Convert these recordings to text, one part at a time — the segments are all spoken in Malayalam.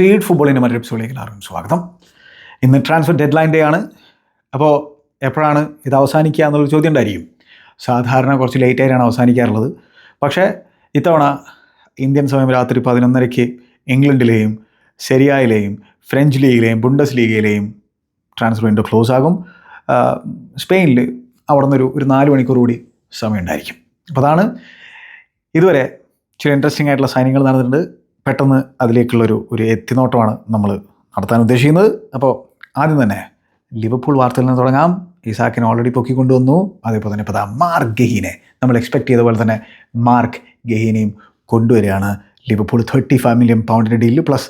ഫീഡ് ഫുട്ബോളിന്റെ മറ്റൊരു എപ്പിസോഡിലേക്ക് എല്ലാവർക്കും സ്വാഗതം. ഇന്ന് ട്രാൻസ്ഫർ ഡെഡ് ലൈൻ ഡേ ആണ്. അപ്പോൾ എപ്പോഴാണ് ഇത് അവസാനിക്കുക എന്നുള്ളൊരു ചോദ്യം ഉണ്ടായിരിക്കും. സാധാരണ കുറച്ച് ലേറ്റ് ആയിട്ടാണ് അവസാനിക്കാറുള്ളത്. പക്ഷേ ഇത്തവണ ഇന്ത്യൻ സമയം രാത്രി പതിനൊന്നരയ്ക്ക് ഇംഗ്ലണ്ടിലെയും സെരിയായിലെയും ഫ്രഞ്ച് ലീഗിലെയും ബുണ്ടസ് ലീഗിലെയും ട്രാൻസ്ഫർ വിൻഡോ ക്ലോസ് ആകും സ്പെയിനിൽ അവിടെ നിന്നൊരു ഒരു നാല് മണിക്കൂർ കൂടി സമയം ഉണ്ടായിരിക്കും. അപ്പോൾ അതാണ് ഇതുവരെ ചില ഇൻട്രസ്റ്റിംഗ് ആയിട്ടുള്ള സൈനിങ്ങൾ നടന്നിട്ടുണ്ട്. പെട്ടെന്ന് അതിലേക്കുള്ളൊരു ഒരു എത്തിനോട്ടമാണ് നമ്മൾ നടത്താൻ ഉദ്ദേശിക്കുന്നത്. അപ്പോൾ ആദ്യം തന്നെ ലിവർപൂൾ വാർത്തയിൽ നിന്ന് തുടങ്ങാം. ഇസാക്കിനെ ഓൾറെഡി പൊക്കിക്കൊണ്ടുവന്നു അതേപോലെ തന്നെ ഇപ്പോൾ ദാ മാർക്ക് ഗഹീനെ. നമ്മൾ എക്സ്പെക്ട് ചെയ്ത പോലെ തന്നെ മാർക്ക് ഗഹീനെയും കൊണ്ടുവരികയാണ്. ലിവർപൂൾ തേർട്ടി ഫൈവ് മില്യൺ പൗണ്ടിന്റെ ഡീലിൽ plus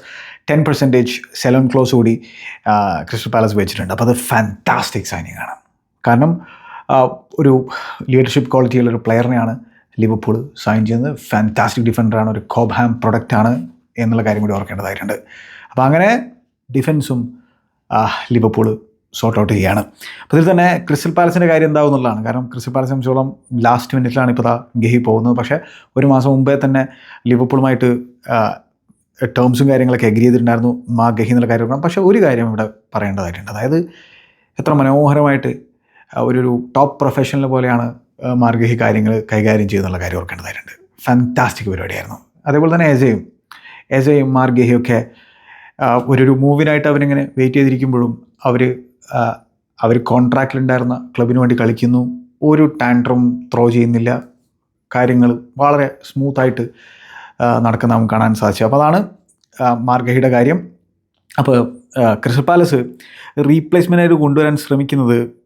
ten percentage sell on clause കൂടി ക്രിസ്റ്റൽ പാലസ് വെച്ചിട്ടുണ്ട്. അപ്പോൾ അത് ഫാന്റാസ്റ്റിക് സൈനിങ് ആണ്. കാരണം ഒരു ലീഡർഷിപ്പ് ക്വാളിറ്റിയുള്ള ഒരു പ്ലെയറിനെയാണ് ലിവർപൂൾ സൈൻ ചെയ്യുന്നത് ഫാന്റാസ്റ്റിക് ഡിഫൻഡറാണ് ഒരു കോബ്ഹാം പ്രൊഡക്റ്റാണ് എന്നുള്ള കാര്യം കൂടി ഓർക്കേണ്ടതായിട്ടുണ്ട്. അപ്പോൾ അങ്ങനെ ഡിഫൻസും ലിവർപൂൾ സോർട്ട് ഔട്ട് ചെയ്യുകയാണ്. അപ്പോൾ ഇതിൽ തന്നെ ക്രിസ്റ്റൽ പാലസിന്റെ കാര്യം എന്താവും എന്നുള്ളതാണ്. കാരണം ക്രിസ്റ്റൽ പാലസ് സംബന്ധിച്ചോളം ലാസ്റ്റ് മിനിറ്റിലാണ് ഇപ്പോൾ ഗഹി പോകുന്നത്. പക്ഷേ ഒരു മാസം മുമ്പേ തന്നെ ലിവർപൂളുമായിട്ട് ടേംസും കാര്യങ്ങളൊക്കെ എഗ്രി ചെയ്തിട്ടുണ്ടായിരുന്നു മാ ഗഹി എന്നുള്ള കാര്യം പക്ഷേ ഒരു കാര്യം ഇവിടെ പറയേണ്ടതായിട്ടുണ്ട്. അതായത് എത്ര മനോഹരമായിട്ട് ഒരു ടോപ്പ് പ്രൊഫഷണൽ പോലെയാണ് ആ, ഈ കാര്യങ്ങൾ കൈകാര്യം ചെയ്യുന്നുള്ള കാര്യം ഓർക്കേണ്ടതായിട്ടുണ്ട്. ഫാന്റാസ്റ്റിക് പരിപാടിയായിരുന്നു. അതേപോലെ തന്നെ എജയും മാർഗഹിയും ഒക്കെ ഒരു മൂവിനായിട്ട് അവരിങ്ങനെ വെയിറ്റ് ചെയ്തിരിക്കുമ്പോഴും അവർ അവർ കോൺട്രാക്റ്റിലുണ്ടായിരുന്ന ക്ലബിന് വേണ്ടി കളിക്കുന്നു. ഒരു ടാൻട്രം ത്രോ ചെയ്യുന്നില്ല. കാര്യങ്ങൾ വളരെ സ്മൂത്തായിട്ട് നടക്കുന്ന നമുക്ക് കാണാൻ സാധിച്ചു. അപ്പോൾ അതാണ് മാർഗഹിയുടെ കാര്യം. അപ്പോൾ ക്രിസ്റ്റൽ പാലസ് റീപ്ലേസ്മെന്റായിട്ട് കൊണ്ടുവരാൻ ശ്രമിക്കുന്നത്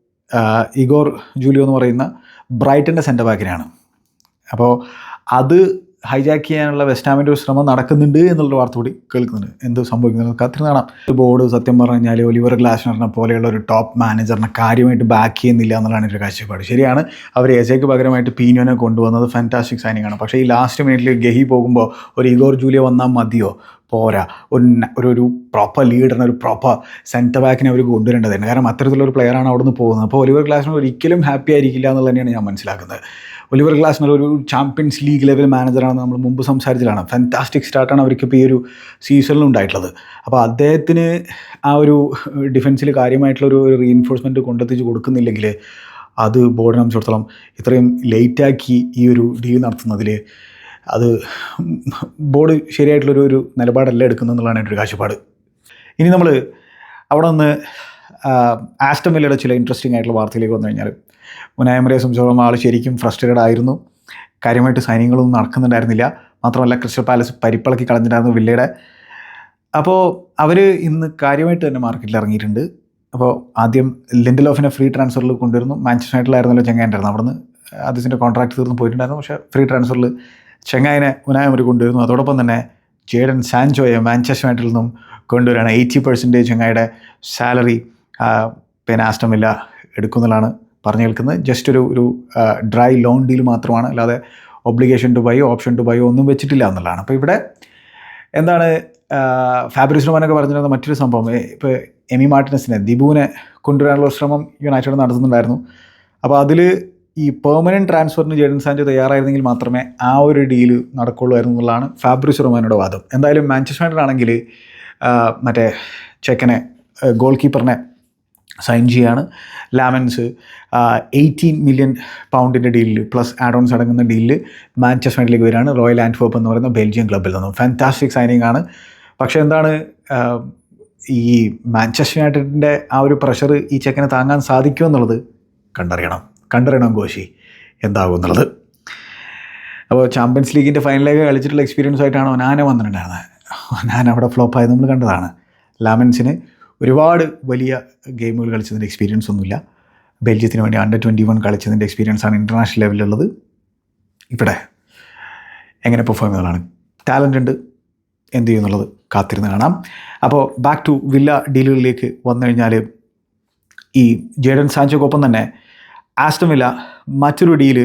ഇഗോർ ജൂലിയോ എന്ന് പറയുന്ന ബ്രൈറ്റന്റെ സെന്റർ ബാക്കിനാണ് അപ്പോൾ അത് ഹൈജാക്ക് ചെയ്യാനുള്ള വെസ്റ്റാമിന്റെ ഒരു ശ്രമം നടക്കുന്നുണ്ട് എന്നുള്ള വാർത്ത കൂടി കേൾക്കുന്നുണ്ട്. എന്ത് സംഭവിക്കുന്നത് കത്തിന് കാണാം. ബോർഡ് സത്യം പറഞ്ഞു കഴിഞ്ഞാൽ ഒലിവർ ഗ്ലാസ്നറിനെ പോലെയുള്ള ഒരു ടോപ്പ് മാനേജറിനെ കാര്യമായിട്ട് ബാക്ക് ചെയ്യുന്നില്ല എന്നുള്ളതാണ് ഒരു കാഴ്ചപ്പാട്. ശരിയാണ് അവർ എജയ്ക്ക് പകരമായിട്ട് പീനോനെ കൊണ്ടുവന്നത് ഫാന്റാസ്റ്റിക് സൈനിങ് ആണ്. പക്ഷേ ഈ ലാസ്റ്റ് മിനിറ്റിൽ ഗഹി പോകുമ്പോൾ ഒരു ഇഗോർ ജൂലിയ വന്നാൽ മതിയോ? പോരാ. ഒരു ഒരു ഒരു പ്രോപ്പർ ലീഡറിനെ ഒരു പ്രോപ്പർ സെന്റർ ബാക്കിനെ അവർ കൊണ്ടുവരേണ്ടതുണ്ട് കാരണം അത്തരത്തിലുള്ള ഒരു പ്ലെയറാണ് അവിടെ നിന്ന് പോകുന്നത്. അപ്പോൾ ഒലിവർ ഗ്ലാസ്നർ ഒരിക്കലും ഹാപ്പി ആയിരിക്കില്ല എന്നുള്ളത് തന്നെയാണ് ഞാൻ മനസ്സിലാക്കുന്നത്. ഒലിവർ ഗ്ലാസ്നർ ഒരു ചാമ്പ്യൻസ് ലീഗ് ലെവൽ മാനേജറാണ് നമ്മൾ മുമ്പ് സംസാരിച്ചതാണ്. ഫാന്റാസ്റ്റിക് സ്റ്റാർട്ടാണ് അവർക്ക് ഇപ്പോൾ ഈ ഒരു സീസണിൽ ഉണ്ടായിട്ടുള്ളത്. അപ്പോൾ അദ്ദേഹത്തിന് ആ ഒരു ഡിഫൻസിൽ കാര്യമായിട്ടുള്ള ഒരു റീഇൻഫോഴ്സ്മെന്റ് കൊണ്ടെത്തിച്ച് കൊടുക്കുന്നില്ലെങ്കിൽ അത് ബോർഡിനെ സംബന്ധിച്ചിടത്തോളം ഇത്രയും ലേറ്റാക്കി ഈ ഒരു ഡീൽ നടത്തുന്നതിൽ അത് ബോർഡ് ശരിയായിട്ടുള്ളൊരു ഒരു നിലപാടല്ല എടുക്കുന്നതെന്നുള്ളതാണ് എന്റെ ഒരു കാഴ്ചപ്പാട്. ഇനി നമ്മൾ അവിടെ നിന്ന് ആസ്റ്റം ചില ഇൻട്രസ്റ്റിംഗ് ആയിട്ടുള്ള വാർത്തയിലേക്ക് വന്നു കഴിഞ്ഞാൽ മുനായമരയെ സംബന്ധിച്ചോളം ആൾ ശരിക്കും ഫ്രസ്ട്രേറ്റഡ് ആയിരുന്നു. കാര്യമായിട്ട് സൈനികങ്ങളൊന്നും നടക്കുന്നുണ്ടായിരുന്നില്ല. മാത്രമല്ല ക്രിസ്റ്റൽ പാലസ് പരിപ്പിളക്കി കളഞ്ഞിട്ടായിരുന്നു വില്ലയുടെ. അപ്പോൾ അവർ ഇന്ന് കാര്യമായിട്ട് തന്നെ മാർക്കറ്റിൽ ഇറങ്ങിയിട്ടുണ്ട്. അപ്പോൾ ആദ്യം ലിൻഡലോഫിനെ ഫ്രീ ട്രാൻസ്ഫറിൽ കൊണ്ടുവരുന്നു. മാഞ്ചസ്റ്റർ യുണൈറ്റഡിലായിരുന്നല്ലോ ചെങ്ങായിട്ടായിരുന്നു അവിടുന്ന് അദ്ദേഹത്തിന്റെ കോൺട്രാക്ട് തീർന്ന് പോയിട്ടുണ്ടായിരുന്നു. പക്ഷേ ഫ്രീ ട്രാൻസ്ഫറിൽ ചെങ്ങായിനെ ഉനായമറി കൊണ്ടുവരുന്നു. അതോടൊപ്പം തന്നെ ജേഡൻ സാൻജോയെ മാഞ്ചസ്റ്റർ യുണൈറ്റഡിൽ നിന്നും കൊണ്ടുവരികയാണ്. എയ്റ്റി പെർസെന്റേജ് ചെങ്ങായിയുടെ സാലറി പിന്നെ ആസ്റ്റമില്ല എടുക്കുന്നതാണ് പറഞ്ഞു കേൾക്കുന്നത്. ജസ്റ്റ് ഒരു ഒരു ഡ്രൈ ലോൺ ഡീൽ മാത്രമാണ്. അല്ലാതെ ഒബ്ലിഗേഷൻ ടു ബൈയോ ഓപ്ഷൻ ടു ബൈയോ ഒന്നും വെച്ചിട്ടില്ല എന്നുള്ളതാണ്. അപ്പോൾ ഇവിടെ എന്താണ് ഫാബ്രിസ് റോമാനൊക്കെ പറഞ്ഞിരുന്ന മറ്റൊരു സംഭവം. ഇപ്പോൾ എമി മാർട്ടിനസിനെ ദിബുവിനെ കൊണ്ടുവരാനുള്ള ശ്രമം യുണൈറ്റഡ് നടത്തുന്നുണ്ടായിരുന്നു. അപ്പോൾ അതിൽ ഈ പെർമനന്റ് ട്രാൻസ്ഫറിന് ജേഡൻ സാൻഡോ തയ്യാറായിരുന്നെങ്കിൽ മാത്രമേ ആ ഒരു ഡീൽ നടക്കുകയുള്ളൂ എന്നുള്ളതാണ് ഫാബ്രിസ് റൊമാനോയുടെ വാദം. എന്തായാലും മാഞ്ചസ്റ്റർ യുണൈറ്റഡ് ആണെങ്കിൽ മറ്റേ ചെക്കനെ ഗോൾ കീപ്പറിനെ സൈൻ ചെയ്യാണ്. ലാമൻസ് എയ്റ്റീൻ മില്യൺ പൗണ്ടിന്റെ ഡീലിൽ പ്ലസ് ആഡ് ഓൺസ് അടങ്ങുന്ന ഡീലിൽ മാഞ്ചസ്റ്റർ യുണൈറ്റഡിലേക്ക് വരികയാണ്. റോയൽ ആൻഡ്ഫോപ്പ് എന്ന് പറയുന്ന ബെൽജിയം ക്ലബ്ബിൽ നിന്നും. ഫാന്റാസ്റ്റിക് സൈനിങ് ആണ്. പക്ഷേ എന്താണ് ഈ മാഞ്ചസ്റ്റർ യുണൈറ്റഡിന്റെ ആ ഒരു പ്രഷർ ഈ ചെക്കനെ താങ്ങാൻ സാധിക്കുമെന്നുള്ളത് കണ്ടറിയണം. കണ്ടറിയണം കോശി എന്താകും എന്നുള്ളത്. അപ്പോൾ ചാമ്പ്യൻസ് ലീഗിന്റെ ഫൈനലിലേക്ക് കളിച്ചിട്ടുള്ള എക്സ്പീരിയൻസ് ആയിട്ടാണ് ഒനാന വന്നിട്ടുണ്ടായിരുന്നത്. ഒനാന അവിടെ ഫ്ലോപ്പായത് നമ്മൾ കണ്ടതാണ്. ലാമൻസിന് ഒരുപാട് വലിയ ഗെയിമുകൾ കളിച്ചതിന്റെ എക്സ്പീരിയൻസ് ഒന്നുമില്ല. ബെൽജിയത്തിന് വേണ്ടി അണ്ടർ ട്വന്റി വൺ കളിച്ചതിന്റെ എക്സ്പീരിയൻസ് ആണ് ഇന്റർനാഷണൽ ലെവലിലുള്ളത് ഇവിടെ എങ്ങനെ പെർഫോം ചെയ്യുന്നതാണ്? ടാലന്റ് ഉണ്ട്. എന്ത് ചെയ്യുന്നുള്ളത് കാത്തിരുന്ന് കാണാം. അപ്പോൾ ബാക്ക് ടു വില്ല ഡീലുകളിലേക്ക് വന്നു കഴിഞ്ഞാൽ ഈ ജേഡൻ സാഞ്ചോക്കൊപ്പം തന്നെ ആസ്റ്റൺ വില്ല മറ്റൊരു ഡീൽ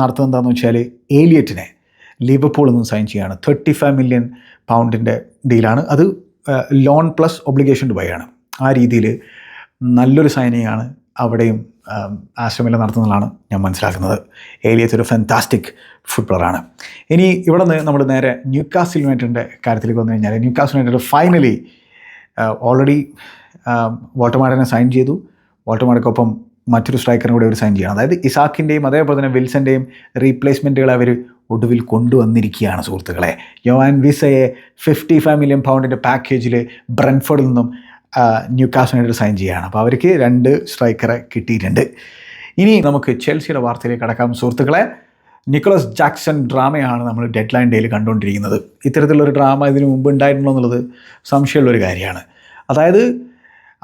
നടത്തുന്നത് വെച്ചാൽ ഏലിയറ്റിനെ ലിവർപൂളിൽ നിന്ന് സൈൻ ചെയ്യുകയാണ്. തേർട്ടി ഫൈവ് മില്യൺ പൗണ്ടിന്റെ ഡീലാണ്. അത് loan plus obligation to buy ആണ്. ആ രീതിയിൽ നല്ലൊരു സൈനിങ് ആണ് അവിടെയും ആശ്രമില്ല നടത്തുന്നതാണ് ഞാൻ മനസ്സിലാക്കുന്നത്. ഏലിയത്ത് ഒരു ഫാന്റാസ്റ്റിക് ഫുട്ബോളറാണ് ഇനി ഇവിടെ നിന്ന് നമ്മൾ നേരെ ന്യൂക്കാസിൽ യുണൈറ്റഡിന്റെ കാര്യത്തിലേക്ക് വന്നു കഴിഞ്ഞാൽ ന്യൂക്കാസിൽ യുണൈറ്റഡ് ഫൈനലി ഓൾറെഡി വോട്ടമാടനെ സൈൻ ചെയ്തു. വോട്ടമാടക്കൊപ്പം മറ്റൊരു സ്ട്രൈക്കറിനെ കൂടെ അവർ സൈൻ ചെയ്യണം. അതായത് ഇസാക്കിന്റെയും അതേപോലെ തന്നെ വിൽസന്റെയും റീപ്ലേസ്മെന്റുകൾ അവർ ഒടുവിൽ കൊണ്ടുവന്നിരിക്കുകയാണ് സുഹൃത്തുക്കളെ. യോവാൻ വിസയെ ഫിഫ്റ്റി ഫൈവ് മില്യൺ പൗണ്ടിന്റെ പാക്കേജിൽ ബ്രൻഫോർഡിൽ നിന്നും ന്യൂ കാസ്റ്റിനായിട്ട് സൈൻ ചെയ്യുകയാണ്. അപ്പോൾ അവർക്ക് രണ്ട് സ്ട്രൈക്കറെ കിട്ടിയിട്ടുണ്ട്. ഇനി നമുക്ക് ചെൽസിയുടെ വാർത്തയിലേക്ക് കടക്കാം സുഹൃത്തുക്കളെ. നിക്കോളസ് ജാക്സൺ ഡ്രാമയാണ് നമ്മൾ ഡെഡ് ലൈൻ ഡേയിൽ കണ്ടുകൊണ്ടിരിക്കുന്നത്. ഇത്തരത്തിലുള്ളൊരു ഡ്രാമ ഇതിനു മുമ്പ് ഉണ്ടായിട്ടുണ്ടോ എന്നുള്ളത് സംശയമുള്ളൊരു കാര്യമാണ്. അതായത്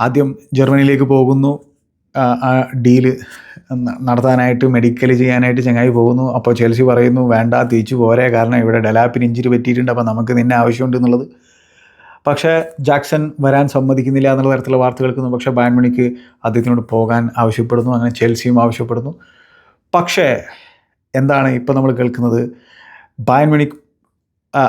ആദ്യം ജർമ്മനിയിലേക്ക് പോകുന്നു. ആ, ഡീൽ നടത്താനായിട്ട് മെഡിക്കൽ ചെയ്യാനായിട്ട് ചങ്ങായി പോകുന്നു. അപ്പോൾ ചെൽസി പറയുന്നു വേണ്ട തിരിച്ചു പോരെ. കാരണം ഇവിടെ ഡെലാപ്പിന് ഇഞ്ചുറി പറ്റിയിട്ടുണ്ട്. അപ്പോൾ നമുക്ക് നിന്നെ ആവശ്യമുണ്ട് എന്നുള്ളത്. പക്ഷേ ജാക്സൺ വരാൻ സമ്മതിക്കുന്നില്ല എന്നുള്ള തരത്തിലുള്ള വാർത്തകൾ കേൾക്കുന്നു പക്ഷേ ബാൻമണിക്ക് അദ്ദേഹത്തിനോട് പോകാൻ ആവശ്യപ്പെടുന്നു. അങ്ങനെ ചെൽസിയും ആവശ്യപ്പെടുന്നു. പക്ഷേ എന്താണ് ഇപ്പോൾ നമ്മൾ കേൾക്കുന്നത്? ബയൺ മണിക്ക്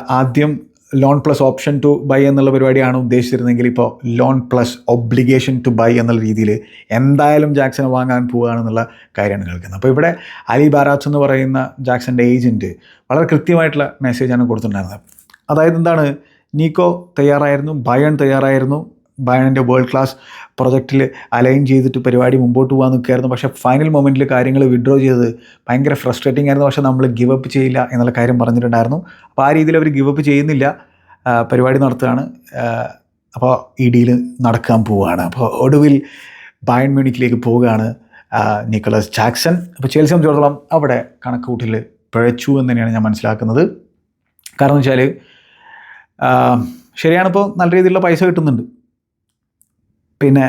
ആദ്യം loan plus option to buy എന്നുള്ള പരിപാടിയാണ് ഉദ്ദേശിച്ചിരുന്നെങ്കിൽ ഇപ്പോൾ loan plus obligation to buy എന്നുള്ള രീതിയിൽ എന്തായാലും ജാക്സനെ വാങ്ങാൻ പോവുകയാണെന്നുള്ള കാര്യമാണ് കേൾക്കുന്നത്. അപ്പോൾ ഇവിടെ അലി ബാരാച്ച് എന്ന് പറയുന്ന ജാക്സന്റെ ഏജന്റ് വളരെ കൃത്യമായിട്ടുള്ള മെസ്സേജാണ് കൊടുത്തിട്ടുണ്ടായിരുന്നത്. അതായത് എന്താണ്? നീക്കോ തയ്യാറായിരുന്നു ബയൺ തയ്യാറായിരുന്നു ബയണിന്റെ വേൾഡ് ക്ലാസ് പ്രൊജക്റ്റിൽ അലൈൻ ചെയ്തിട്ട് പരിപാടി മുമ്പോട്ട് പോകാൻ നിൽക്കുകയായിരുന്നു. പക്ഷേ ഫൈനൽ മൊമെന്റിൽ കാര്യങ്ങൾ വിഡ്രോ ചെയ്തത് ഭയങ്കര ഫ്രസ്ട്രേറ്റിംഗ് ആയിരുന്നു. പക്ഷേ നമ്മൾ ഗിവ് അപ്പ് ചെയ്യില്ല എന്നുള്ള കാര്യം പറഞ്ഞിട്ടുണ്ടായിരുന്നു. അപ്പോൾ ആ രീതിയിൽ അവർ ഗിവ് അപ്പ് ചെയ്യുന്നില്ല. പരിപാടി നടത്തുകയാണ്. അപ്പോൾ ഈ ഡീൽ നടക്കാൻ പോവുകയാണ്. അപ്പോൾ ഒടുവിൽ ബയൺ മ്യൂണിക്കിലേക്ക് പോവുകയാണ് നിക്കോളസ് ജാക്സൺ അപ്പോൾ ചേൽസി സംബന്ധിച്ചിടത്തോളം അവിടെ കണക്കുകൂട്ടിൽ പിഴച്ചു എന്ന് തന്നെയാണ് ഞാൻ മനസ്സിലാക്കുന്നത്. കാരണം വെച്ചാൽ ശരിയാണിപ്പോൾ നല്ല രീതിയിലുള്ള പൈസ കിട്ടുന്നുണ്ട്. പിന്നെ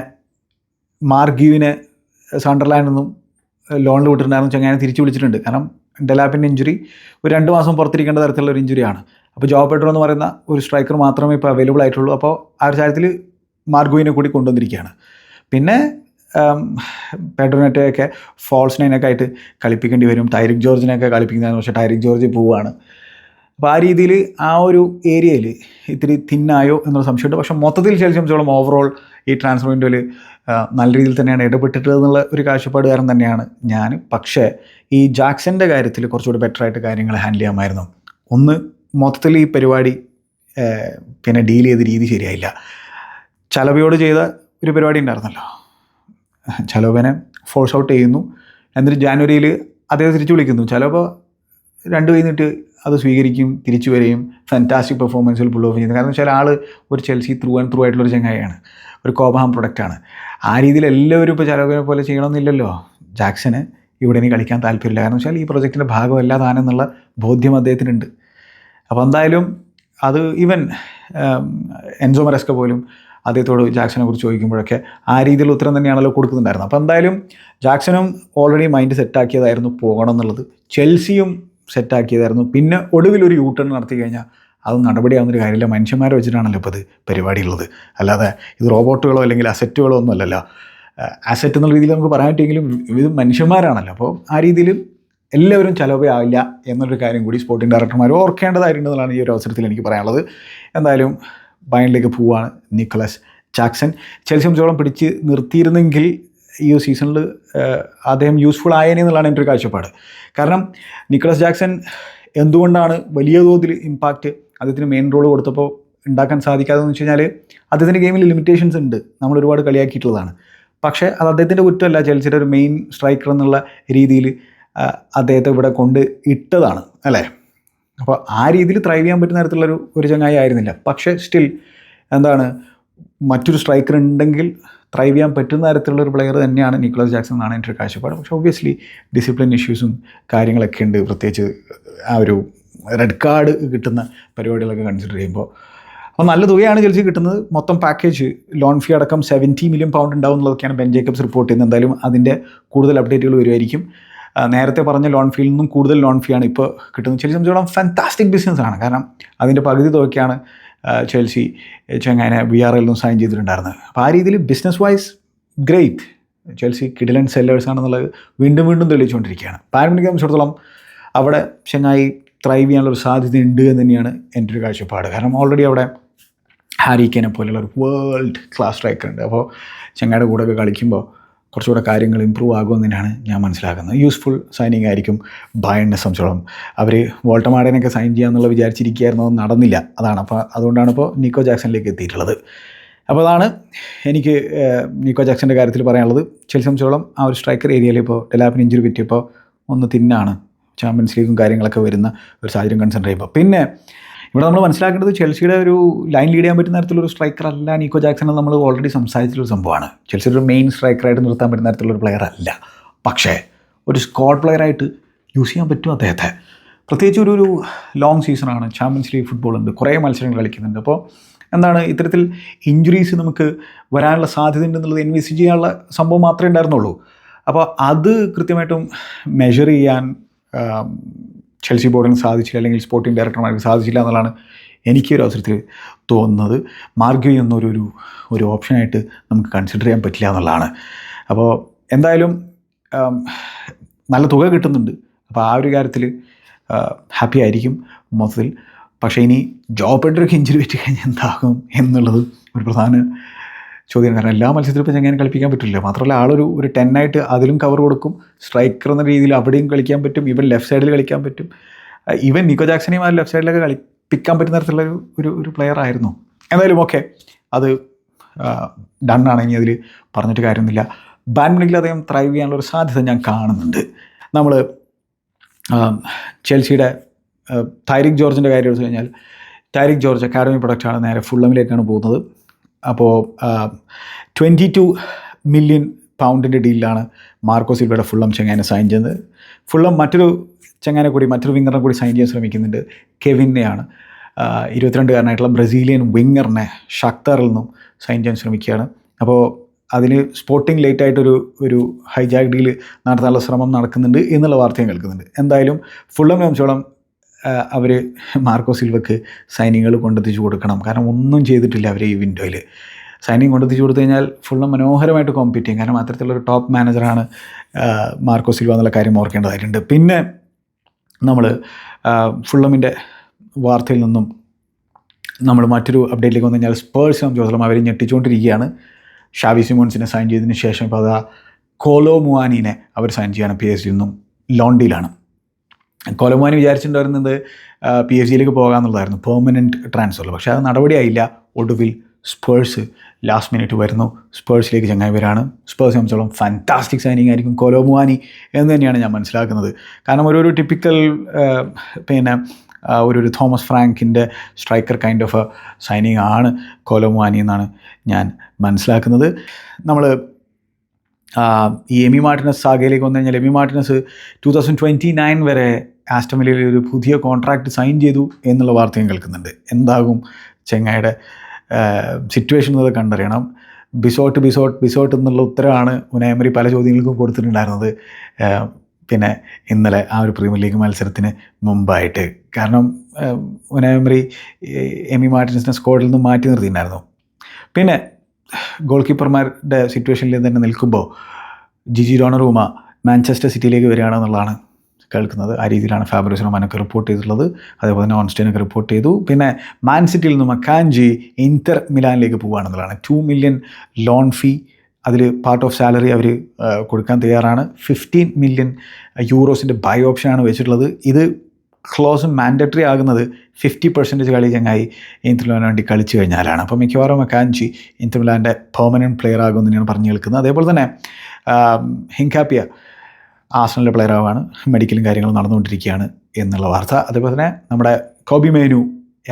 മാർഗ്യുവിനെ സണ്ടർലാൻഡിൽ നിന്നും ലോണിൽ വിട്ടിട്ടുണ്ടായിരുന്നു. ചങ്ങാനെ തിരിച്ചു വിളിച്ചിട്ടുണ്ട്. കാരണം ഡെലാപ്പിന്റെ ഇഞ്ചുറി ഒരു രണ്ട് മാസം പുറത്തിരിക്കേണ്ട തരത്തിലുള്ള ഒരു ഇഞ്ചുറിയാണ്. അപ്പോൾ ജോബ് പെഡ്രോ എന്ന് പറയുന്ന ഒരു സ്ട്രൈക്കർ മാത്രമേ ഇപ്പോൾ അവൈലബിൾ ആയിട്ടുള്ളൂ. അപ്പോൾ ആ ഒരു കാര്യത്തിൽ മാർഗുവിനെ കൂടി കൊണ്ടുവന്നിരിക്കുകയാണ്. പിന്നെ പെഡ്രോനെറ്റയൊക്കെ ഫോൾസ് ആയിട്ട് കളിപ്പിക്കേണ്ടി വരും. ടൈരിക് ജോർജിനെയൊക്കെ കളിപ്പിക്കുന്നതാണ്. പക്ഷേ ടൈരിക് ജോർജ് പോവുകയാണ്. അപ്പോൾ ആ രീതിയിൽ ആ ഒരു ഏരിയയിൽ ഇത്തിരി തിന്നായോ എന്നുള്ള സംശയമുണ്ട്. പക്ഷേ മൊത്തത്തിൽ ചില സംബന്ധിച്ചോളം ഓവറോൾ ഈ ട്രാൻസ്ഫർ വിൻഡോയിൽ നല്ല രീതിയിൽ തന്നെയാണ് ഇടപെട്ടിട്ടുള്ളത് എന്നുള്ള ഒരു കാഴ്ചപ്പാടുകാരൻ തന്നെയാണ് ഞാൻ. പക്ഷേ ഈ ജാക്സന്റെ കാര്യത്തിൽ കുറച്ചുകൂടി ബെറ്ററായിട്ട് കാര്യങ്ങൾ ഹാൻഡിൽ ചെയ്യാമായിരുന്നു. ഒന്ന് മൊത്തത്തിൽ ഈ പരിപാടി പിന്നെ ഡീൽ ചെയ്ത രീതി ശരിയായില്ല. ചലവയോട് ചെയ്ത ഒരു പരിപാടി ഉണ്ടായിരുന്നല്ലോ. ചലോബനെ ഫോഴ്സ് ഔട്ട് ചെയ്യുന്നു. എന്നിട്ട് ജാനുവരിയിൽ അദ്ദേഹം തിരിച്ചു വിളിക്കുന്നു. ചിലപ്പോൾ രണ്ട് കഴിഞ്ഞിട്ട് അത് സ്വീകരിക്കും തിരിച്ചു വരെയും. ഫാന്റാസ്റ്റിക് പെർഫോമൻസിൽ പുൾ ഓഫ് ചെയ്യുന്നത് കാരണം വെച്ചാൽ ആൾ ഒരു ചെൽസി ത്രൂ ആൻഡ് ത്രൂ ആയിട്ടുള്ളൊരു ചങ്ങായിയാണ്. ഒരു കോബഹാം പ്രൊഡക്റ്റാണ് ആ രീതിയിൽ എല്ലാവരും ഇപ്പോൾ ചലോകനെ പോലെ ചെയ്യണമെന്നില്ലല്ലോ. ജാക്സന് ഇവിടെ ഇനി കളിക്കാൻ താല്പര്യമില്ല. കാരണം വെച്ചാൽ ഈ പ്രൊജക്റ്റിന്റെ ഭാഗമല്ല താനെന്നുള്ള ബോധ്യം അദ്ദേഹത്തിനുണ്ട്. അപ്പോൾ എന്തായാലും അത് ഈവൻ എൻസോ മരസ്ക പോലും അദ്ദേഹത്തോട് ജാക്സനെ കുറിച്ച് ചോദിക്കുമ്പോഴൊക്കെ ആ രീതിയിൽ ഉത്തരം തന്നെയാണല്ലോ കൊടുക്കുന്നുണ്ടായിരുന്നത്. അപ്പോൾ എന്തായാലും ജാക്സനും ഓൾറെഡി മൈൻഡ് സെറ്റാക്കിയതായിരുന്നു പോകണം എന്നുള്ളത് ചെൽസിയും സെറ്റാക്കിയതായിരുന്നു. പിന്നെ ഒടുവിൽ ഒരു യൂ ടേൺ നടത്തി കഴിഞ്ഞാൽ അത് നടപടിയാവുന്നൊരു കാര്യമില്ല. മനുഷ്യന്മാരെ വെച്ചിട്ടാണല്ലോ ഇപ്പോൾ ഇത് പരിപാടി ഉള്ളത് അല്ലാതെ ഇത് റോബോട്ടുകളോ അല്ലെങ്കിൽ അസറ്റുകളോ ഒന്നും അല്ലല്ലോ. അസറ്റ് എന്നുള്ള രീതിയിൽ നമുക്ക് പറയാൻ പറ്റുമെങ്കിലും ഇത് മനുഷ്യന്മാരാണല്ലോ. അപ്പോൾ ആ രീതിയിൽ എല്ലാവരും ചിലവയാവില്ല എന്നൊരു കാര്യം കൂടി സ്പോർട്ടിംഗ് ഡയറക്ടർമാർ ഓർക്കേണ്ടതായിട്ടുണ്ടെന്നാണ് ഈ ഒരു അവസരത്തിൽ എനിക്ക് പറയാനുള്ളത്. എന്തായാലും ബയണിലേക്ക് പോവാണ് നിക്കോളസ് ജാക്സൺ. ചെൽസി ചോളം പിടിച്ച് നിർത്തിയിരുന്നെങ്കിൽ ഈ ഒരു സീസണിൽ അദ്ദേഹം യൂസ്ഫുൾ ആയേനെ എന്നുള്ളതാണ് എന്റെ ഒരു കാഴ്ചപ്പാട്. കാരണം നിക്കോളസ് ജാക്സൺ എന്തുകൊണ്ടാണ് വലിയ തോതിൽ ഇമ്പാക്റ്റ് അദ്ദേഹത്തിന് മെയിൻ റോൾ കൊടുത്തപ്പോൾ ഉണ്ടാക്കാൻ സാധിക്കാതെന്ന് വെച്ച് കഴിഞ്ഞാൽ അദ്ദേഹത്തിന്റെ ഗെയിമിൽ ലിമിറ്റേഷൻസ് ഉണ്ട്. നമ്മൾ ഒരുപാട് കളിയാക്കിയിട്ടുള്ളതാണ്. പക്ഷേ അത് അദ്ദേഹത്തിന്റെ കുറ്റമല്ല. ചെൽസിയുടെ ഒരു മെയിൻ സ്ട്രൈക്കർ എന്നുള്ള രീതിയിൽ അദ്ദേഹത്തെ ഇവിടെ കൊണ്ട് ഇട്ടതാണ്. അല്ലേ? അപ്പോൾ ആ രീതിയിൽ ത്രൈവ് ചെയ്യാൻ പറ്റുന്ന തരത്തിലുള്ളൊരു ഒരു ചങ്ങായി ആയിരുന്നില്ല. പക്ഷേ സ്റ്റിൽ എന്താണ്? മറ്റൊരു സ്ട്രൈക്കർ ഉണ്ടെങ്കിൽ ത്രൈവ് ചെയ്യാൻ പറ്റുന്ന തരത്തിലുള്ള ഒരു പ്ലെയർ തന്നെയാണ് നിക്കോളസ് ജാക്സൺ എന്നാണ് എന്റെ ഒരു കാഴ്ചപ്പാട്. പക്ഷേ ഒബ്വിയസ്ലി ഡിസിപ്ലിൻ ഇഷ്യൂസും കാര്യങ്ങളൊക്കെ ഉണ്ട്. പ്രത്യേകിച്ച് ആ ഒരു റെഡ് കാർഡ് കിട്ടുന്ന പരിപാടികളൊക്കെ കൺസിഡർ ചെയ്യുമ്പോൾ. അപ്പോൾ നല്ല തുകയാണ് ചെൽസി കിട്ടുന്നത്. മൊത്തം പാക്കേജ് ലോൺ ഫീ അടക്കം സെവന്റി മില്യൺ പൗണ്ട് ഉണ്ടാവും എന്നുള്ളതൊക്കെയാണ് ബെൻ ജേക്കബ്സ് റിപ്പോർട്ട് ചെയ്യുന്നത്. എന്തായാലും അതിന്റെ കൂടുതൽ അപ്ഡേറ്റുകൾ വരുമായിരിക്കും. നേരത്തെ പറഞ്ഞ ലോൺ ഫീയിൽ നിന്നും കൂടുതൽ ലോൺ ഫീ ആണ് ഇപ്പോൾ കിട്ടുന്നത്. ചെൽസി സംബന്ധിച്ചോളം ഫാന്റാസ്റ്റിക് ബിസിനസ്സാണ് കാരണം അതിന്റെ പകുതി തുകയ്ക്കാണ് ചെൽസി ചെങ്ങാനെ വി ആർ എല്ലിനും സൈൻ ചെയ്തിട്ടുണ്ടായിരുന്നത് അപ്പോൾ ആ രീതിയിൽ ബിസിനസ് വൈസ് ഗ്രേറ്റ് ചെൽസി കിഡിലൻ സെല്ലേഴ്സ് ആണെന്നുള്ളത് വീണ്ടും വീണ്ടും തെളിയിച്ചുകൊണ്ടിരിക്കുകയാണ്. പാരമ്പര്യത്തെ സംബന്ധിച്ചിടത്തോളം അവിടെ ചെങ്ങായി ത്രൈവ് ചെയ്യാനുള്ളൊരു സാധ്യത ഉണ്ട് എന്ന് തന്നെയാണ് എന്റെ ഒരു കാഴ്ചപ്പാട്. കാരണം ഓൾറെഡി അവിടെ ഹാരിക്കനെ പോലെയുള്ള ഒരു വേൾഡ് ക്ലാസ് സ്ട്രൈക്കർ ഉണ്ട്. അപ്പോൾ ചെങ്ങായുടെ കൂടെയൊക്കെ കളിക്കുമ്പോൾ കുറച്ചുകൂടെ കാര്യങ്ങൾ ഇമ്പ്രൂവ് ആകുമെന്ന് തന്നെയാണ് ഞാൻ മനസ്സിലാക്കുന്നത്. യൂസ്ഫുൾ സൈനിങ് ആയിരിക്കും ബയണിനെ സംബന്ധിച്ചോളം. അവർ വോൾട്ടമാടനൊക്കെ സൈൻ ചെയ്യാമെന്നുള്ള വിചാരിച്ചിരിക്കുകയായിരുന്നു നടന്നില്ല. അതാണ്. അപ്പോൾ അതുകൊണ്ടാണ് ഇപ്പോൾ നിക്കോ ജാക്സണിലേക്ക് എത്തിയിട്ടുള്ളത്. അപ്പോൾ അതാണ് എനിക്ക് നിക്കോ ജാക്സന്റെ കാര്യത്തിൽ പറയാനുള്ളത്. ചില സംബന്ധിച്ചോളം ആ ഒരു സ്ട്രൈക്കർ ഏരിയയിൽ ഇപ്പോൾ ഡെലാപ്പിന് ഇഞ്ചുറി പറ്റിയപ്പോൾ ഒന്ന് തിന്നാണ്. ചാമ്പ്യൻസ് ലീഗും കാര്യങ്ങളൊക്കെ വരുന്ന ഒരു സാഹചര്യം കൺസിഡർ ചെയ്യുമ്പോൾ പിന്നെ ഇവിടെ നമ്മൾ മനസ്സിലാക്കേണ്ടത് ചെൽസിയുടെ ഒരു ലൈൻ ലീഡ് ചെയ്യാൻ പറ്റുന്ന തരത്തിലൊരു സ്ട്രൈക്കർ അല്ല നീക്കോ ജാക്സൺ നമ്മൾ ഓൾറെഡി സംസാരിച്ചിട്ടൊരു സംഭവമാണ്. ചെൽസിയുടെ ഒരു മെയിൻ സ്ട്രൈക്കറായിട്ട് നിർത്താൻ പറ്റുന്ന തരത്തിലുള്ള പ്ലെയർ അല്ല. പക്ഷേ ഒരു സ്ക്വാഡ് പ്ലെയറായിട്ട് യൂസ് ചെയ്യാൻ പറ്റും അദ്ദേഹത്തെ. പ്രത്യേകിച്ച് ഒരു ഒരു ലോങ് സീസണാണ് ചാമ്പ്യൻസ് ലീഗ് ഫുട്ബോൾ ഉണ്ട്. കുറേ മത്സരങ്ങൾ കളിക്കുന്നുണ്ട്. അപ്പോൾ എന്താണ് ഇത്തരത്തിൽ ഇഞ്ചുറീസ് നമുക്ക് വരാനുള്ള സാധ്യത ഉണ്ടെന്നുള്ളത് ഇൻവെസ്റ്റ് ചെയ്യാനുള്ള സംഭവം മാത്രമേ ഉണ്ടായിരുന്നുള്ളൂ. അപ്പോൾ അത് കൃത്യമായിട്ടും മെഷർ ചെയ്യാൻ ചെൽസി ബോർഡിന് സാധിച്ചില്ല അല്ലെങ്കിൽ സ്പോർട്ടിംഗ് ഡയറക്ടർമാർക്ക് സാധിച്ചില്ല എന്നുള്ളതാണ് എനിക്ക് ഒരു അവസരത്തിൽ തോന്നുന്നത്. മാർഗ്യു എന്നൊരു ഒരു ഓപ്ഷനായിട്ട് നമുക്ക് കൺസിഡർ ചെയ്യാൻ പറ്റില്ല എന്നുള്ളതാണ്. അപ്പോൾ എന്തായാലും നല്ല തുക കിട്ടുന്നുണ്ട്. അപ്പോൾ ആ ഒരു കാര്യത്തിൽ ഹാപ്പി ആയിരിക്കും മൊത്തത്തിൽ. പക്ഷേ ഇനി ജോബ് പെഡ്രൊക്കെ ഇഞ്ചുറി പറ്റി കഴിഞ്ഞാൽ എന്താകും എന്നുള്ളത് ഒരു പ്രധാന ചോദ്യം കാരണം എല്ലാ മത്സരത്തിലും ഇപ്പോൾ ചെങ്ങനെ കളിപ്പിക്കാൻ പറ്റില്ല മാത്രമല്ല ആളൊരു ഒരു ടെന്നായിട്ട് അതിലും കവർ കൊടുക്കും. സ്ട്രൈക്കർ എന്ന രീതിയിൽ അവിടെയും കളിക്കാൻ പറ്റും. ഇവൻ ലെഫ്റ്റ് സൈഡിൽ കളിക്കാൻ പറ്റും. ഈവൻ നിക്കോ ജാക്സനെയും ആ ലെഫ്റ്റ് സൈഡിലൊക്കെ കളിപ്പിക്കാൻ പറ്റുന്ന തരത്തിലുള്ള ഒരു ഒരു ഒരു പ്ലെയർ ആയിരുന്നു. എന്തായാലും ഓക്കെ അത് ഡണ്ണാണെങ്കിൽ അതിൽ പറഞ്ഞിട്ട് കാര്യമൊന്നുമില്ല. ബാഡ്മിന്റണിൽ അദ്ദേഹം ത്രൈവ് ചെയ്യാനുള്ള ഒരു സാധ്യത ഞാൻ കാണുന്നുണ്ട്. നമ്മൾ ചെൽസിയുടെ തൈരിക് ജോർജിന്റെ കാര്യം എടുത്തു കഴിഞ്ഞാൽ തൈരിക് ജോർജ് അക്കാഡമി പ്രൊഡക്റ്റാണ് നേരെ ഫുള്ളമിലേക്കാണ് പോകുന്നത്. അപ്പോൾ ട്വന്റി ടു മില്യൺ പൗണ്ടിന്റെ ഡീലിലാണ് മാർക്കോ സിൽവയുടെ ഫുള്ളം ചെങ്ങാനെ സൈൻ ചെയ്യുന്നത്. ഫുള്ളം മറ്റൊരു ചെങ്ങാനെ കൂടി മറ്റൊരു വിങ്ങറിനെ കൂടി സൈൻ ചെയ്യാൻ ശ്രമിക്കുന്നുണ്ട് കെവിനെയാണ്. ഇരുപത്തിരണ്ടുകാരനായിട്ടുള്ള ബ്രസീലിയൻ വിങ്ങറിനെ ഷക്തറിൽ നിന്നും സൈൻ ചെയ്യാൻ ശ്രമിക്കുകയാണ്. അപ്പോൾ അതിന് സ്പോർട്ടിംഗ് ലേറ്റ് ആയിട്ടൊരു ഒരു ഹൈജാക്ക് ഡീൽ നടത്താനുള്ള ശ്രമം നടക്കുന്നുണ്ട് എന്നുള്ള വാർത്തയും കേൾക്കുന്നുണ്ട്. എന്തായാലും ഫുള്ളം സംബന്ധിച്ചോളം അവർ മാർക്കോ സിൽവക്ക് സൈനികൾ കൊണ്ടെത്തിച്ചു കൊടുക്കണം. കാരണം ഒന്നും ചെയ്തിട്ടില്ല അവർ ഈ വിൻഡോയിൽ സൈനിങ് കൊണ്ടെത്തിച്ചു കൊടുത്തു കഴിഞ്ഞാൽ ഫുള്ള് മനോഹരമായിട്ട് കോമ്പീറ്റ് ചെയ്യും. കാരണം അത്തരത്തിലുള്ളൊരു ടോപ്പ് മാനേജറാണ് മാർക്കോ സിൽവ എന്നുള്ള കാര്യം ഓർക്കേണ്ടതായിട്ടുണ്ട്. പിന്നെ നമ്മൾ ഫുള്ളമിന്റെ വാർത്തയിൽ നിന്നും നമ്മൾ മറ്റൊരു അപ്ഡേറ്റിലേക്ക് വന്നു കഴിഞ്ഞാൽ സ്പേഴ്സ് സംബന്ധിച്ചിടത്തോളം അവർ ഞെട്ടിച്ചുകൊണ്ടിരിക്കുകയാണ്. ഷാവി സിമോൺസിനെ സൈൻ ചെയ്തതിന് ശേഷം ഇപ്പോൾ അതാ കോലോ മുവാനീനെ അവർ സൈൻ ചെയ്യാണ് പി എസ് ജിയിൽ നിന്നും ലോണ്ടിയിലാണ്. കോലമുവാനി വിചാരിച്ചിട്ടുണ്ടായിരുന്നത് പി എഫ് ജിയിലേക്ക് പോകാമെന്നുള്ളതായിരുന്നു പെർമനന്റ് ട്രാൻസ്ഫർ പക്ഷേ അത് നടപടിയായില്ല. ഒടുവിൽ സ്പേഴ്സ് ലാസ്റ്റ് മിനിറ്റ് വരുന്നു. സ്പേഴ്സിലേക്ക് ചങ്ങായി വരാണ് സ്പേഴ്സ് സംബന്ധിച്ചോളം ഫാന്റാസ്റ്റിക് സൈനിങ് ആയിരിക്കും കൊലോമുവാനി എന്ന് തന്നെയാണ് ഞാൻ മനസ്സിലാക്കുന്നത്. കാരണം ഒരു ഒരു ടിപ്പിക്കൽ പിന്നെ ഒരു ഒരു തോമസ് ഫ്രാങ്കിന്റെ സ്ട്രൈക്കർ കൈൻഡ് ഓഫ് സൈനിങ് ആണ് കൊലോമുവാനി എന്നാണ് ഞാൻ മനസ്സിലാക്കുന്നത്. നമ്മൾ ഈ എമി മാർട്ടിനസ് സാഗയിലേക്ക് വന്നു കഴിഞ്ഞാൽ Emi Martinez two thousand twenty nine വരെ ആസ്റ്റമിലയിൽ ഒരു പുതിയ കോൺട്രാക്റ്റ് സൈൻ ചെയ്തു എന്നുള്ള വാർത്തയും കേൾക്കുന്നുണ്ട്. എന്താകും ചെങ്ങായുടെ സിറ്റുവേഷൻ എന്നത് കണ്ടറിയണം. ബിസോട്ട് ബിസോട്ട് ബിസോട്ട് എന്നുള്ള ഉത്തരവാണ് ഉനയമരി പല ചോദ്യങ്ങൾക്കും കൊടുത്തിട്ടുണ്ടായിരുന്നത്. പിന്നെ ഇന്നലെ ആ ഒരു പ്രീമിയർ ലീഗ് മത്സരത്തിന് മുമ്പായിട്ട്. കാരണം ഉനയമരി എമി മാർട്ടിൻസിനെ സ്കോഡിൽ നിന്ന് മാറ്റി നിർത്തിയിട്ടുണ്ടായിരുന്നു. പിന്നെ ഗോൾ കീപ്പർമാരുടെ സിറ്റുവേഷനിൽ തന്നെ നിൽക്കുമ്പോൾ ജിജി ഡോണറൂമ മാഞ്ചസ്റ്റർ സിറ്റിയിലേക്ക് വരികയാണെന്നുള്ളതാണ് കേൾക്കുന്നത്. ആ രീതിയിലാണ് ഫാബ്രിസ് റൊമാനൊക്കെ റിപ്പോർട്ട് ചെയ്തിട്ടുള്ളത്. അതേപോലെ തന്നെ ഓൺസ്റ്റൈനൊക്കെ റിപ്പോർട്ട് ചെയ്തു. പിന്നെ മാൻ സിറ്റിയിൽ നിന്ന് മക്കാൻജി ഇന്റർ മിലാനിലേക്ക് പോകുകയാണെന്നുള്ളതാണ് ടു മില്യൺ ലോൺ ഫീ അതിൽ പാർട്ട് ഓഫ് സാലറി അവർ കൊടുക്കാൻ തയ്യാറാണ്. ഫിഫ്റ്റീൻ മില്യൺ യൂറോസിന്റെ ബൈ ഓപ്ഷനാണ് വെച്ചിട്ടുള്ളത്. ഇത് ക്ലോസ് മാൻഡറ്ററി ആകുന്നത് ഫിഫ്റ്റി പെർസെന്റേജ് കളി ചങ്ങായി ഇന്റർ മിലാന് വേണ്ടി കളിച്ചു കഴിഞ്ഞാലാണ്. അപ്പോൾ മിക്കവാറും മക്കാൻജി ഇന്റർ മിലാന്റെ പെർമനന്റ് പ്ലെയർ ആകും തന്നെയാണ് പറഞ്ഞു കേൾക്കുന്നത്. അതേപോലെ തന്നെ ഹിങ്കാപ്പിയ ആസണലിലെ പ്ലെയർ ആവാണ് മെഡിക്കലും കാര്യങ്ങളും നടന്നുകൊണ്ടിരിക്കുകയാണ് എന്നുള്ള വാർത്ത. അതേപോലെ തന്നെ നമ്മുടെ കോബി മേനു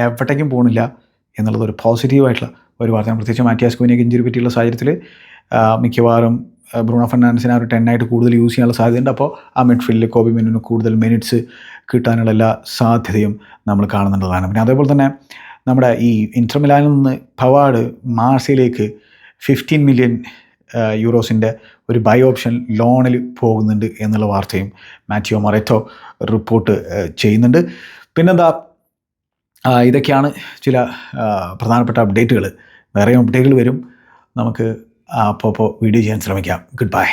എവിടേക്കും പോകുന്നില്ല എന്നുള്ളത് ഒരു പോസിറ്റീവായിട്ടുള്ള ഒരു വാർത്തയാണ് പ്രത്യേകിച്ച് മാറ്റിയാസ് കോനിയൊക്കെ ഇഞ്ചുറി പറ്റിയുള്ള സാഹചര്യത്തിൽ മിക്കവാറും ബ്രൂണോ ഫെർണാൻഡസിനെ ആ ഒരു ടെന്നായിട്ട് കൂടുതൽ യൂസ് ചെയ്യാനുള്ള സാധ്യതയുണ്ട്. അപ്പോൾ ആ മിഡ്ഫീൽഡിൽ കോബി മെനുവിന് കൂടുതൽ മിനിറ്റ്സ് കിട്ടാനുള്ള എല്ലാ സാധ്യതയും നമ്മൾ കാണുന്നുള്ളതാണ്. പിന്നെ അതേപോലെ തന്നെ നമ്മുടെ ഈ ഇന്റർമിലാനിൽ നിന്ന് പവാഡ് മാർസയിലേക്ക് ഫിഫ്റ്റീൻ മില്യൺ യൂറോസിന്റെ ഒരു ബൈ ഓപ്ഷൻ ലോണിൽ പോകുന്നുണ്ട് എന്നുള്ള വാർത്തയും മാറ്റിയോ മൊറേറ്റോ റിപ്പോർട്ട് ചെയ്യുന്നുണ്ട്. പിന്നെന്താ ഇതൊക്കെയാണ് ചില പ്രധാനപ്പെട്ട അപ്ഡേറ്റുകൾ വേറെയും അപ്ഡേറ്റുകൾ വരും. നമുക്ക് അപ്പോൾ അപ്പോൾ വീഡിയോ ചെയ്യാൻ ശ്രമിക്കാം. Good bye